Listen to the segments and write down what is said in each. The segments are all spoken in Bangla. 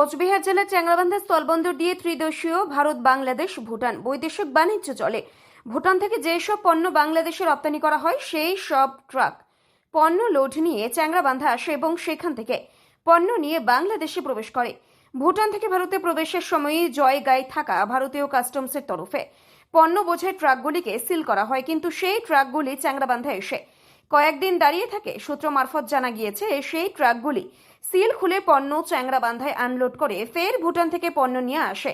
কোচবিহার জেলার চ্যাংরাবান্ধা স্থলবন্দর দিয়ে ত্রিদেশীয় ভারত বাংলাদেশ ভুটান বৈদেশিক বাণিজ্য চলে। ভুটান থেকে যেসব পণ্য বাংলাদেশে রপ্তানি করা হয়, সেই সব ট্রাক, পণ্য লোড নিয়ে চ্যাংরাবান্ধা আসে এবং সেখান থেকে পণ্য নিয়ে বাংলাদেশে প্রবেশ করে। ভুটান থেকে ভারতে প্রবেশের সময়ই জয় গায়ে থাকা ভারতীয় কাস্টমসের তরফে পণ্য বোঝাই ট্রাকগুলিকে সিল করা হয়, কিন্তু সেই ট্রাকগুলি চ্যাংরাবান্ধা এসে কয়েকদিন দাঁড়িয়ে থাকে। সূত্র মারফত জানা গিয়েছে, সেই ট্রাকগুলি সিল খুলে পণ্য চ্যাংরাবান্ধায় আনলোড করে ফের ভুটান থেকে পণ্য নিয়ে আসে,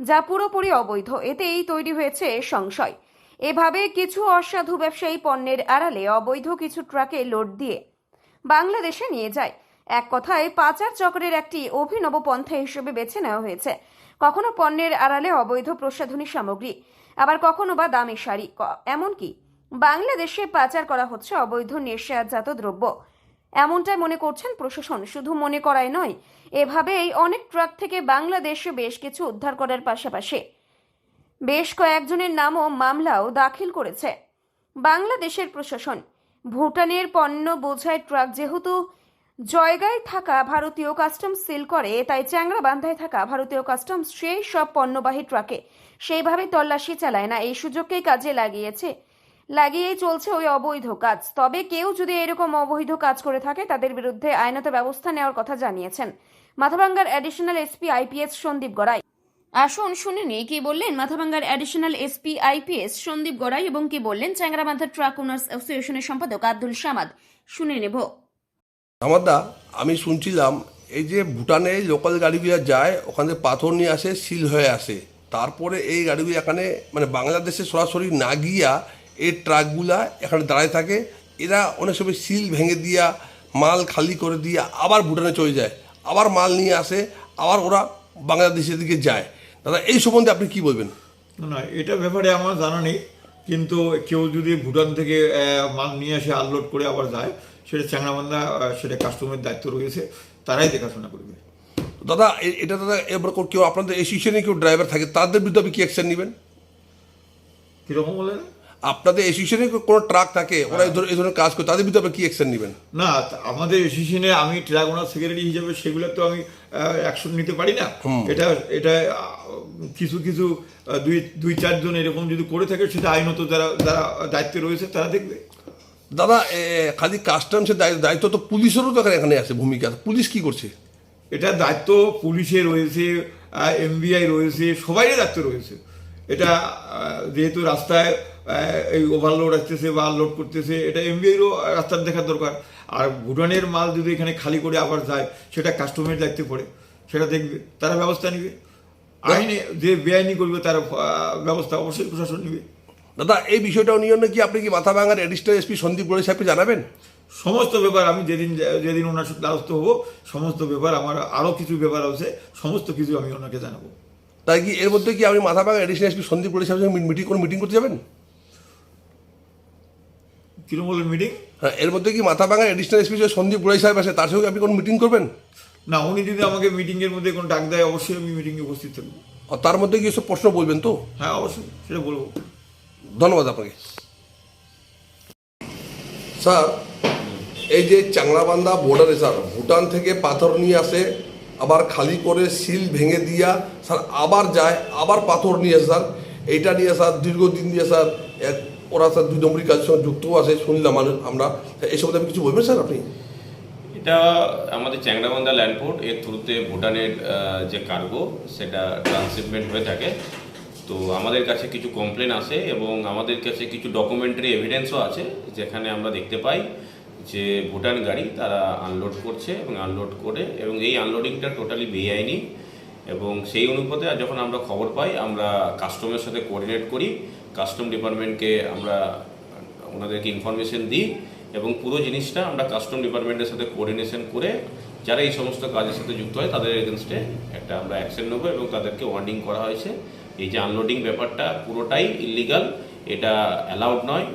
যা পুরোপুরি অবৈধ। এতেই তৈরি হয়েছে সংশয়। এভাবে কিছু অসাধু ব্যবসায়ী পণ্যের আড়ালে অবৈধ কিছু ট্রাকে লোড দিয়ে বাংলাদেশে নিয়ে যায়। এক কথায়, পাচার চক্রের একটি অভিনব পন্থা হিসেবে বেছে নেওয়া হয়েছে। কখনো পণ্যের আড়ালে অবৈধ প্রসাধনী সামগ্রী, আবার কখনো বা দামি শাড়ি। এমনকি বাংলাদেশে পাচার করা হচ্ছে অবৈধ নেশাজাত দ্রব্য। এমনটাই মনে করছেন প্রশাসন। শুধু মনে করাই নয়, এভাবেই অনেক ট্রাক থেকে বাংলাদেশে বেশ কিছু উদ্ধার করার পাশাপাশি বেশ কয়েকজনের নামও মামলাও দাখিল করেছে। বাংলাদেশের প্রশাসন, ভুটানের পণ্য বোঝাই ট্রাক যেহেতু জয়গায় থাকা ভারতীয় কাস্টমস সিল করে, তাই চ্যাংরাবান্ধায় থাকা ভারতীয় কাস্টমস সেই সব পণ্যবাহী ট্রাকে সেইভাবে তল্লাশি চালায় না। এই সুযোগকেই কাজে লাগিয়েছে লাগিয়েই চলছে ওই অবৈধ কাজ। তবে কেউ যদি এরকম অবৈধ কাজ করে থাকে তাদের বিরুদ্ধে আইনত ব্যবস্থা নেওয়ার কথা জানিয়েছেন মাথাভাঙ্গার additional SP IPS Sandip Garai. আসুন শুনে নিই কি বললেন মাথাভাঙ্গার additional SP IPS Sandip Garai এবং কি বললেন চ্যাংরাবান্ধা ট্রাক ওনার্স অ্যাসোসিয়েশনের সম্পাদক আব্দুল সামাদ। শুনে নেব। আমার দা আমি শুনছিলাম এই যে ভুটানে লোকাল গাড়িগুলো যায় ওখানে পাথর নিয়ে আসে সিল হয়ে আসে। তারপরে এই গাড়িগুলো এখানে মানে বাংলাদেশে সরাসরি না গিয়া এই ট্রাকগুলা এখানে দাঁড়ায় থাকে। এরা অনেক সময় সিল ভেঙে দিয়া মাল খালি করে দিয়ে আবার ভুটানে চলে যায় আবার মাল নিয়ে আসে আবার ওরা বাংলাদেশের দিকে যায়। দাদা এই সম্বন্ধে আপনি কি বলবেন? না এটা ব্যাপারে আমার জানা নেই। কিন্তু কেউ যদি ভুটান থেকে মাল নিয়ে এসে আনলোড করে আবার যায় সেটা চ্যাংরাবান্ধা সেটা কাস্টমের দায়িত্ব রয়েছে তারাই দেখাশোনা করবে। দাদা এটা দাদা এবার কেউ আপনাদের এসোসিয়েশনে কেউ ড্রাইভার থাকে তাদের বিরুদ্ধে আপনি কি অ্যাকশন নেবেন? কীরকম বলেন আপনাদের এসোসিয়েশনে কোনো ট্রাক থাকে? ওরা এই ধরনের কাজ করে তাদের বিরুদ্ধে আপনি কি অ্যাকশন নেবেন? না আমাদের এসোসিয়েশনে আমি ট্রাক ওনার সেক্রেটারি হিসেবে সেগুলো তো আমি অ্যাকশন নিতে পারি না। এটা এটা কিছু কিছু দুই দুই চারজন এরকম যদি করে থাকে সেটা আইনত যারা যারা দায়িত্বে রয়েছে তারা দেখবে। দাদা খালি কাস্টমসের দায়িত্ব তো পুলিশেরও তো এখানে আছে ভূমিকা। পুলিশ কি করছে? এটা দায়িত্ব পুলিশের রয়েছে এমবিআই রয়েছে সবাইয়ের দায়িত্ব রয়েছে। এটা যেহেতু রাস্তায় এই ওভারলোড আসতেছে বা লোড করতেছে এটা এমবিআইরও রাস্তার দেখার দরকার। আর ভুটানের মাল যদি এখানে খালি করে আবার যায় সেটা কাস্টমারের দায়িত্বে পড়ে। সেটা দেখবে তারা ব্যবস্থা নেবে। আইনে যে বেআইনি করবে তার ব্যবস্থা অবশ্যই প্রশাসন নেবে। দাদা এই বিষয়টাও নিয়ে কি আপনি কি মাথা ভাঙার অ্যাডিশনাল এসপি সন্দীপ গোড়ে সাহেবকে জানাবেন? সমস্ত ব্যাপার আমি যেদিন যেদিন ওনার সাথে দ্বারস্থ হব সমস্ত ব্যাপার আমার আরও কিছু ব্যাপার আছে সমস্ত কিছু আমি ওনাকে জানাব। তাই কি এর মধ্যে কি আপনি মাথা ভাঙা অ্যাডিশনাল এসপি সন্দীপ গোড়ে সাহেবের সঙ্গে মিটিং কোনো মিটিং করতে যাবেন? তৃণমূলের মিটিং হ্যাঁ এর মধ্যে কি মাথা ভাঙা অ্যাডিশনাল এসপি সন্দীপ গোড়াই সাহেব আছে তার সঙ্গে আপনি কোনো মিটিং করবেন? না উনি যদি আমাকে মিটিংয়ের মধ্যে কোনো ডাক দেয় অবশ্যই আমি মিটিংয়ে উপস্থিত থাকব। আর তার মধ্যে কি এসব প্রশ্ন বলবেন তো? হ্যাঁ অবশ্যই সেটা বলব। ধন্যবাদ আপনাকে। স্যার এই যে চাংলাবান্ধা বর্ডারে স্যার ভুটান থেকে পাথর নিয়ে আসে আবার খালি করে সিল ভেঙে দিয়া স্যার আবার যায় আবার পাথর নিয়ে স্যার। এইটা নিয়ে স্যার দীর্ঘদিন দিয়ে স্যার এক ওরা স্যার দুই নম্বরই কাজের সঙ্গে যুক্ত আছে, শুনলাম আমরা। এই সম্বন্ধে আপনি কিছু বলবেন স্যার আপনি? এটা আমাদের চ্যাংরাবান্ধা ল্যান্ডপোর্ট এর থ্রুতে ভুটানের যে কার্গো, সেটা ট্রান্সশিপমেন্ট হয়ে থাকে। তো আমাদের কাছে কিছু কমপ্লেন আসে এবং আমাদের কাছে কিছু ডকুমেন্টারি এভিডেন্সও আছে, যেখানে আমরা দেখতে পাই যে ভুটান গাড়ি তারা আনলোড করছে এবং আনলোড করে, এবং এই আনলোডিংটা টোটালি বেআইনি। এবং সেই অনুপাতে যখন আমরা খবর পাই, আমরা কাস্টমের সাথে কোঅর্ডিনেট করি কাস্টম ডিপার্টমেন্টকে আমরা ওনাদেরকে ইনফরমেশন দিই এবং পুরো জিনিসটা আমরা কাস্টম ডিপার্টমেন্টের সাথে কোঅর্ডিনেশন করে যারা এই সমস্ত কাজের সাথে যুক্ত হয় তাদের এগেনস্টে একটা আমরা অ্যাকশন নেব এবং তাদেরকে ওয়ার্নিং করা হয়েছে। এই যে আনলোডিং ব্যাপারটা পুরোটাই ইলিগাল, এটা অ্যালাউড নয়।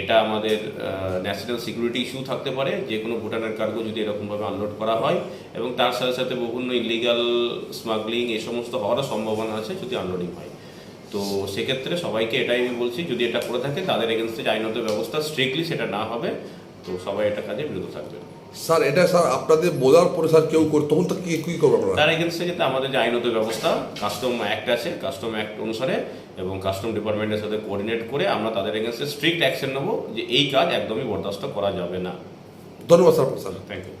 এটা আমাদের ন্যাশনাল সিকিউরিটি ইস্যু থাকতে পারে, যে কোনো ভুটানের কার্গো যদি এরকমভাবে আনলোড করা হয় এবং তার সাথে সাথে বিভিন্ন ইলিগাল স্মাগলিং এই সমস্ত হওয়ারও সম্ভাবনা আছে যদি আনলোডিং হয়। তো সেক্ষেত্রে সবাইকে এটাই আমি বলছি যদি এটা করে থাকে তাদের এগেনস্টে যে আইনত ব্যবস্থা স্ট্রিক্টলি সেটা না হবে তো সবাই এটা কাজে বিরত থাকবে। স্যার এটা স্যার আপনাদের বলার পরে স্যার কেউ করে তখন তো কি কি করব আপনারা তার এগেনস্টে যেতে আমাদের যে আইনত ব্যবস্থা কাস্টম অ্যাক্ট আছে কাস্টম অ্যাক্ট অনুসারে এবং কাস্টম ডিপার্টমেন্টের সাথে কোঅর্ডিনেট করে আমরা তাদের এগেনস্টে স্ট্রিক্ট অ্যাকশন নেব যে এই কাজ একদমই বরদাস্ত করা যাবে না। ধন্যবাদ স্যার স্যার। Thank you